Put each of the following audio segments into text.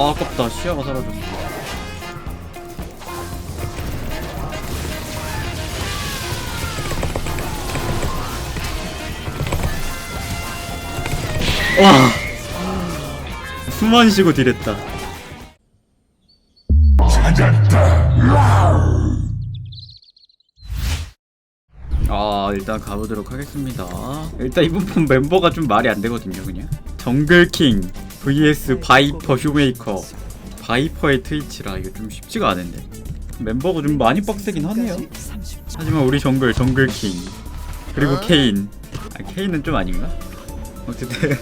아 아깝다. 시야가 사라졌어 와. 숨만 쉬고 딜했다. 아 일단 가보도록 하겠습니다. 일단 이번 편 멤버가 좀 말이 안 되거든요 그냥. 정글킹 vs 바이퍼 휴메이커. 바이퍼의 트위치라 이거 좀 쉽지가 않은데. 멤버가 좀 많이 빡세긴 하네요. 하지만 우리 정글 정글킹 그리고 케인. 아 케인은 좀 아닌가? 어쨌든.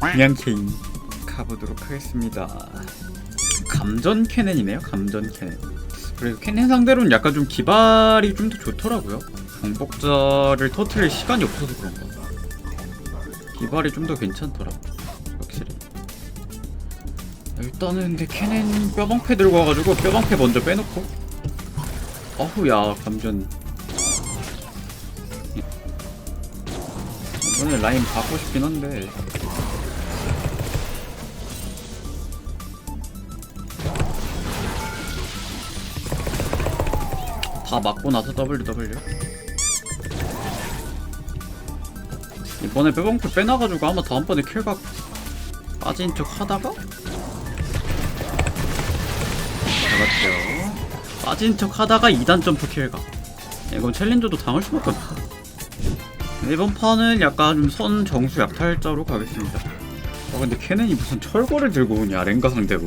그냥 케인. 가보도록 하겠습니다. 감전 캐넨이네요 감전 캐넨. 그래도 캐넨 상대로는 약간 좀 기발이 좀 더 좋더라고요. 정복자를 터트릴 시간이 없어서 그런가 기발이 좀 더 괜찮더라 확실히 일단은 근데 캐넨 뼈방패 들고 와가지고 뼈방패 먼저 빼놓고. 어후야 감전. 이번에 라인 받고 싶긴 한데. 다 맞고 나서 WW 이번에 빼방풀 빼놔가지고 아마 다음번에 킬각 빠진 척 하다가 잡았죠 빠진 척 하다가 2단 점프 킬각 이건 챌린저도 당할 수밖에 없다 이번 판은 약간 좀 선 정수 약탈자로 가겠습니다 아 근데 캐넨이 무슨 철거를 들고 오냐 랭가 상대로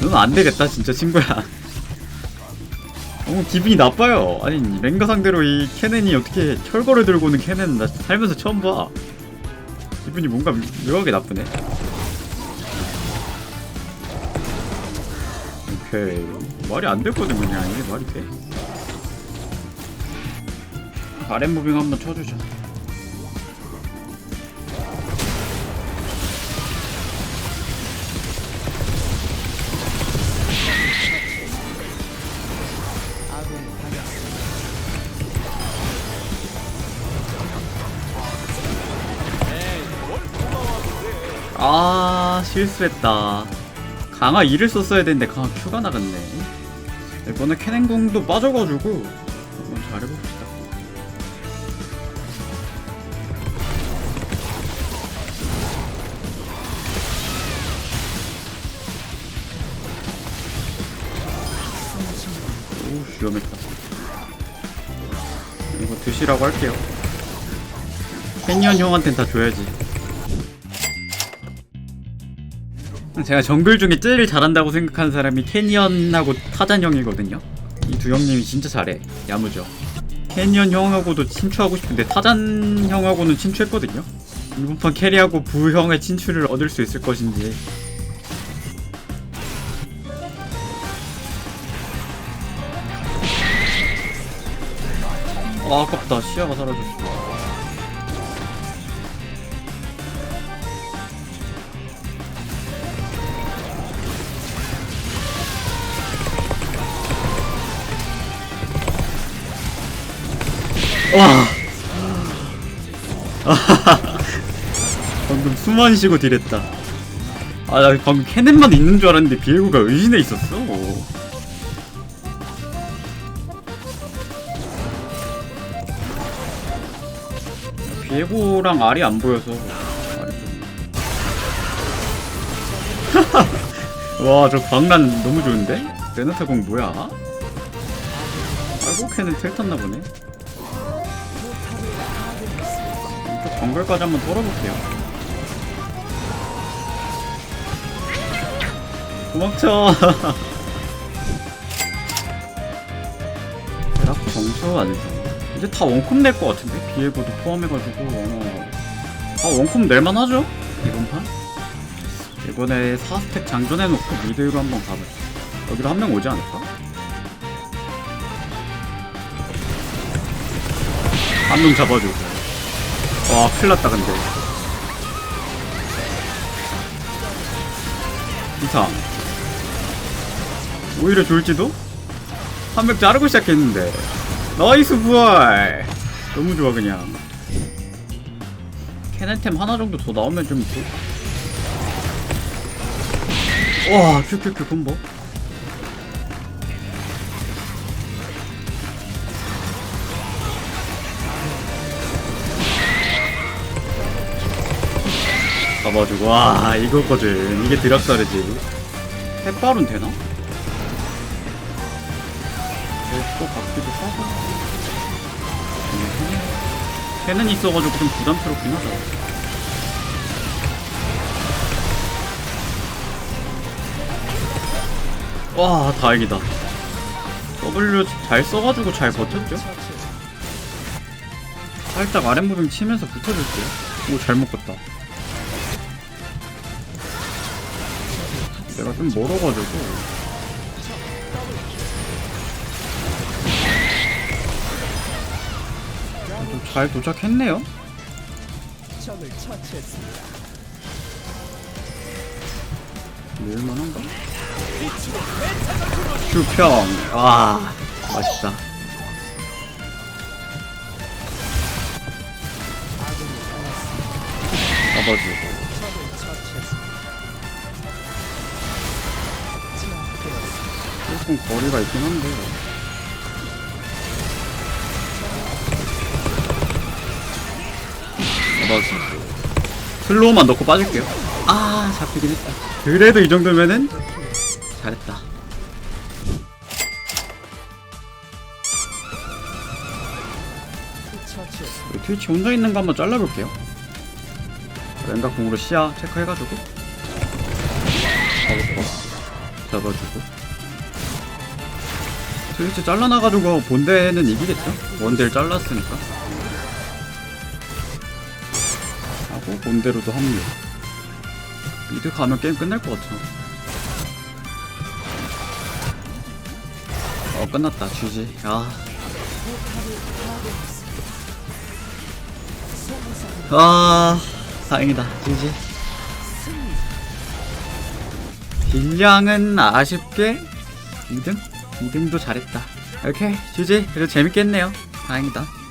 넌 안되겠다 진짜 친구야 너무 기분이 나빠요. 아니 랭가 상대로 이 캐넨이 어떻게 철거를 들고 오는 캐넨 나 살면서 처음 봐. 기분이 뭔가 묘하게 나쁘네. 오케이 말이 안 됐거든 그냥 이게 말이 돼? 아랫 무빙 한번 쳐주자. 아 실수했다 강화 2를 썼어야 되는데 강화 Q가 나갔네. 이번에 캐넨궁도 빠져가지고 한번 잘해봅시다. 오 위험했다 이거 드시라고 할게요. 캐니언 형한텐 다 줘야지 제가 정글 중에 제일 잘한다고 생각하는 사람이 캐니언하고 타잔 형이거든요. 이 두 형님이 진짜 잘해. 야무져. 캐니언 형하고도 친추하고 싶은데 타잔 형하고는 친추했거든요. 이번 판 캐리하고 부형의 친추를 얻을 수 있을 것인지. 아 아깝다 시야가 사라졌어. 와. 방금 숨만 쉬고 딜했다. 아, 나 방금 캐넨만 있는 줄 알았는데 비에고가 의신에 있었어. 비에고랑 알이 안 보여서. 와, 저 광란 너무 좋은데? 레나타 공 뭐야? 아이고, 캐넨 텔 탔나 보네. 정글까지 한번 돌아볼게요. 도망쳐. 대략 안 돼. 이제 다 원컵 낼 것 같은데 비에고도 포함해가지고 어. 다 원컵 낼만 하죠 이번 판. 이번에 4스택 장전해놓고 미드로 한번 가보자. 여기로 한 명 오지 않을까? 한 명 잡아주고. 와 큰일났다 근데. 이상 오히려 좋을지도? 한명 자르고 시작했는데. 나이스 부활! 너무 좋아 그냥. 캐넨템 하나 정도 더 나오면 좀 좋... 와 큐큐큐 콤보 잡아주고. 와 이거거든. 이게 드랍사르지. 햇발은 되나? 또 바퀴도 싸고. 해는 있어가지고 좀 부담스럽긴 하다. 와 다행이다. W 잘 써가지고 잘 버텼죠? 살짝 아랫무빙 치면서 붙어줄게요. 오 잘 먹었다 내가 좀 멀어가지고. 좀 잘 도착했네요. 밀만한가? 슈평. 와 맛있다. 잡아주고 조금 거리가 있긴 한데. 잡아주고 슬로우만 넣고 빠질게요. 아 잡히긴 했다. 그래도 이 정도면은 잘했다. 트위치 혼자 있는 거 한번 잘라볼게요. 왼각 공으로 시야 체크해가지고. 잡아주고 트위치 잘라놔가지고 본대는 이기겠죠? 원딜 잘랐으니까 하고 본대로도 합류 미드 가면 게임 끝날 것 같아 어 끝났다 GG 아 아, 다행이다. GG. 딜량은 아쉽게 2등? 2등도 잘했다. 오케이, GG. 그래도 재밌겠네요. 다행이다.